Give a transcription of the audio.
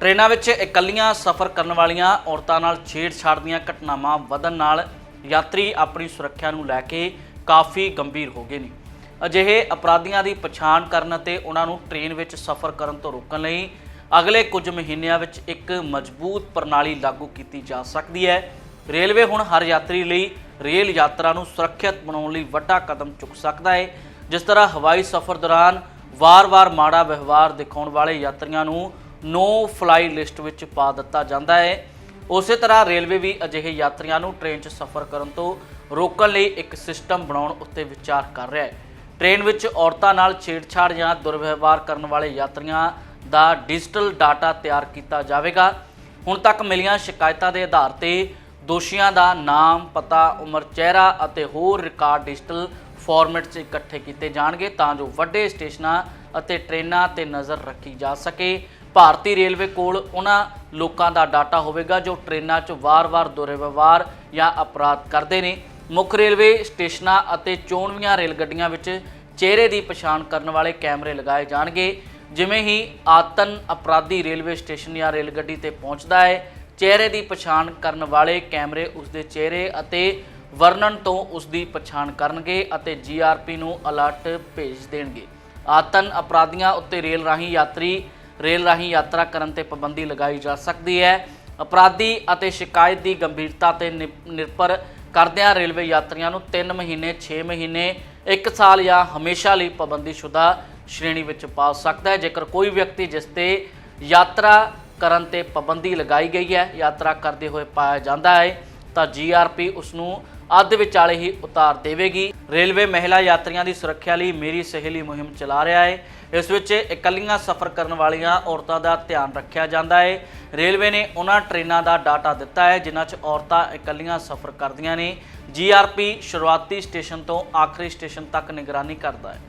ਟ੍ਰੇਨਾਂ ਵਿੱਚ ਇਕੱਲੀਆਂ ਸਫ਼ਰ ਕਰਨ ਵਾਲੀਆਂ ਔਰਤਾਂ ਨਾਲ ਛੇੜਛਾੜ ਦੀਆਂ ਘਟਨਾਵਾਂ ਵਧਣ ਨਾਲ ਯਾਤਰੀ ਆਪਣੀ ਸੁਰੱਖਿਆ ਨੂੰ ਲੈ ਕੇ ਕਾਫੀ ਗੰਭੀਰ ਹੋ ਗਏ ਨੇ। ਅਜਿਹੇ ਅਪਰਾਧੀਆਂ ਦੀ ਪਛਾਣ ਕਰਨ ਅਤੇ ਉਹਨਾਂ ਨੂੰ ਟ੍ਰੇਨ ਵਿੱਚ ਸਫ਼ਰ ਕਰਨ ਤੋਂ ਰੋਕਣ ਲਈ ਅਗਲੇ ਕੁਝ ਮਹੀਨਿਆਂ ਵਿੱਚ ਇੱਕ ਮਜ਼ਬੂਤ ਪ੍ਰਣਾਲੀ ਲਾਗੂ ਕੀਤੀ ਜਾ ਸਕਦੀ ਹੈ। ਰੇਲਵੇ ਹੁਣ ਹਰ ਯਾਤਰੀ ਲਈ ਰੇਲ ਯਾਤਰਾ ਨੂੰ ਸੁਰੱਖਿਅਤ ਬਣਾਉਣ ਲਈ ਵੱਡਾ ਕਦਮ ਚੁੱਕ ਸਕਦਾ ਹੈ, ਜਿਸ ਤਰ੍ਹਾਂ ਹਵਾਈ ਸਫ਼ਰ ਦੌਰਾਨ ਵਾਰ-ਵਾਰ ਮਾੜਾ ਵਿਵਹਾਰ ਦਿਖਾਉਣ ਵਾਲੇ ਯਾਤਰੀਆਂ ਨੂੰ ਨੋ ਫਲਾਈ ਲਿਸਟ ਵਿੱਚ ਪਾ ਦਿੱਤਾ ਜਾਂਦਾ ਹੈ। ਉਸੇ ਤਰ੍ਹਾਂ ਰੇਲਵੇ ਵੀ ਅਜਿਹੇ ਯਾਤਰੀਆਂ ਨੂੰ ਟ੍ਰੇਨ 'ਚ ਸਫ਼ਰ ਕਰਨ ਤੋਂ ਰੋਕਣ ਲਈ ਇੱਕ ਸਿਸਟਮ ਬਣਾਉਣ ਉੱਤੇ ਵਿਚਾਰ ਕਰ ਰਿਹਾ ਹੈ। ਟ੍ਰੇਨ ਵਿੱਚ ਔਰਤਾਂ ਨਾਲ ਛੇੜਛਾੜ ਜਾਂ ਦੁਰਵਿਵਹਾਰ ਕਰਨ ਵਾਲੇ ਯਾਤਰੀਆਂ ਦਾ ਡਿਜੀਟਲ ਡਾਟਾ ਤਿਆਰ ਕੀਤਾ ਜਾਵੇਗਾ। ਹੁਣ ਤੱਕ ਮਿਲੀਆਂ ਸ਼ਿਕਾਇਤਾਂ ਦੇ ਆਧਾਰ ਤੇ ਦੋਸ਼ੀਆਂ ਦਾ ਨਾਮ, ਪਤਾ, ਉਮਰ, ਚਿਹਰਾ ਅਤੇ ਹੋਰ ਰਿਕਾਰਡ ਡਿਜੀਟਲ ਫਾਰਮੈਟ 'ਚ ਇਕੱਠੇ ਕੀਤੇ ਜਾਣਗੇ ਤਾਂ ਜੋ ਵੱਡੇ ਸਟੇਸ਼ਨਾਂ ਅਤੇ ਟ੍ਰੇਨਾਂ ਤੇ ਨਜ਼ਰ ਰੱਖੀ ਜਾ ਸਕੇ। ਭਾਰਤੀ ਰੇਲਵੇ ਕੋਲ ਉਹਨਾਂ ਲੋਕਾਂ ਦਾ ਡਾਟਾ ਹੋਵੇਗਾ ਜੋ ਟ੍ਰੇਨਾਂ 'ਚ ਵਾਰ-ਵਾਰ ਦੁਰਵਿਵਹਾਰ ਜਾਂ ਅਪਰਾਧ ਕਰਦੇ ਨੇ। ਮੁੱਖ ਰੇਲਵੇ ਸਟੇਸ਼ਨਾਂ ਅਤੇ ਚੋਣਵੀਆਂ ਰੇਲ ਗੱਡੀਆਂ ਵਿੱਚ ਚਿਹਰੇ ਦੀ ਪਛਾਣ ਕਰਨ ਵਾਲੇ ਕੈਮਰੇ ਲਗਾਏ ਜਾਣਗੇ। ਜਿਵੇਂ ਹੀ ਆਤਨ ਅਪਰਾਧੀ ਰੇਲਵੇ ਸਟੇਸ਼ਨ ਜਾਂ ਰੇਲ ਗੱਡੀ ਤੇ ਪਹੁੰਚਦਾ ਹੈ, ਚਿਹਰੇ ਦੀ ਪਛਾਣ ਕਰਨ ਵਾਲੇ ਕੈਮਰੇ ਉਸ ਦੇ ਚਿਹਰੇ ਅਤੇ ਵਰਣਨ ਤੋਂ ਉਸ ਦੀ ਪਛਾਣ ਕਰਨਗੇ ਅਤੇ ਜੀਆਰਪੀ ਨੂੰ ਅਲਰਟ ਭੇਜ ਦੇਣਗੇ। ਆਤਨ ਅਪਰਾਧੀਆਂ ਉੱਤੇ ਰੇਲ ਰਾਹੀਂ ਯਾਤਰੀ ਰੇਲ ਰਾਹੀਂ ਯਾਤਰਾ ਕਰਨ ਤੇ ਪਾਬੰਦੀ ਲਗਾਈ ਜਾ ਸਕਦੀ ਹੈ। ਅਪਰਾਧੀ ਅਤੇ ਸ਼ਿਕਾਇਤ ਦੀ ਗੰਭੀਰਤਾ ਤੇ ਨਿ- ਨਿਰਭਰ ਕਰਦਿਆਂ ਰੇਲਵੇ ਯਾਤਰੀਆਂ ਨੂੰ 3 ਮਹੀਨੇ 6 ਮਹੀਨੇ 1 ਸਾਲ ਜਾਂ ਹਮੇਸ਼ਾ ਲਈ ਪਾਬੰਦੀਸ਼ੁਦਾ ਸ਼੍ਰੇਣੀ ਵਿੱਚ ਪਾ ਸਕਦਾ ਹੈ। ਜੇਕਰ ਕੋਈ ਵਿਅਕਤੀ ਜਿਸ ਤੇ ਯਾਤਰਾ ਕਰਨ ਤੇ ਪਾਬੰਦੀ ਲਗਾਈ ਗਈ ਹੈ, ਯਾਤਰਾ ਕਰਦੇ ਹੋਏ ਪਾਇਆ ਜਾਂਦਾ ਹੈ, ਤਾਂ ਜੀਆਰਪੀ ਉਸ ਨੂੰ ਅੱਧ ਵਿਚਾਲੇ ਹੀ ਉਤਾਰ ਦੇਵੇਗੀ। ਰੇਲਵੇ ਮਹਿਲਾ ਯਾਤਰੀਆਂ ਦੀ ਸੁਰੱਖਿਆ ਲਈ ਮੇਰੀ ਸਹੇਲੀ ਮੁਹਿੰਮ ਚਲਾ ਰਿਹਾ ਹੈ ਇਸ ਵਿੱਚ ਇਕੱਲੀਆਂ ਸਫ਼ਰ ਕਰਨ ਵਾਲੀਆਂ ਔਰਤਾਂ ਦਾ ਧਿਆਨ ਰੱਖਿਆ ਜਾਂਦਾ ਹੈ ਰੇਲਵੇ ਨੇ ਉਹਨਾਂ ਟ੍ਰੇਨਾਂ ਦਾ ਡਾਟਾ ਦਿੱਤਾ ਹੈ ਜਿਨ੍ਹਾਂ 'ਚ ਔਰਤਾਂ ਇਕੱਲੀਆਂ ਸਫ਼ਰ ਕਰਦੀਆਂ ਨੇ। ਜੀਆਰਪੀ ਸ਼ੁਰੂਆਤੀ ਸਟੇਸ਼ਨ ਤੋਂ ਆਖਰੀ ਸਟੇਸ਼ਨ ਤੱਕ ਨਿਗਰਾਨੀ ਕਰਦਾ ਹੈ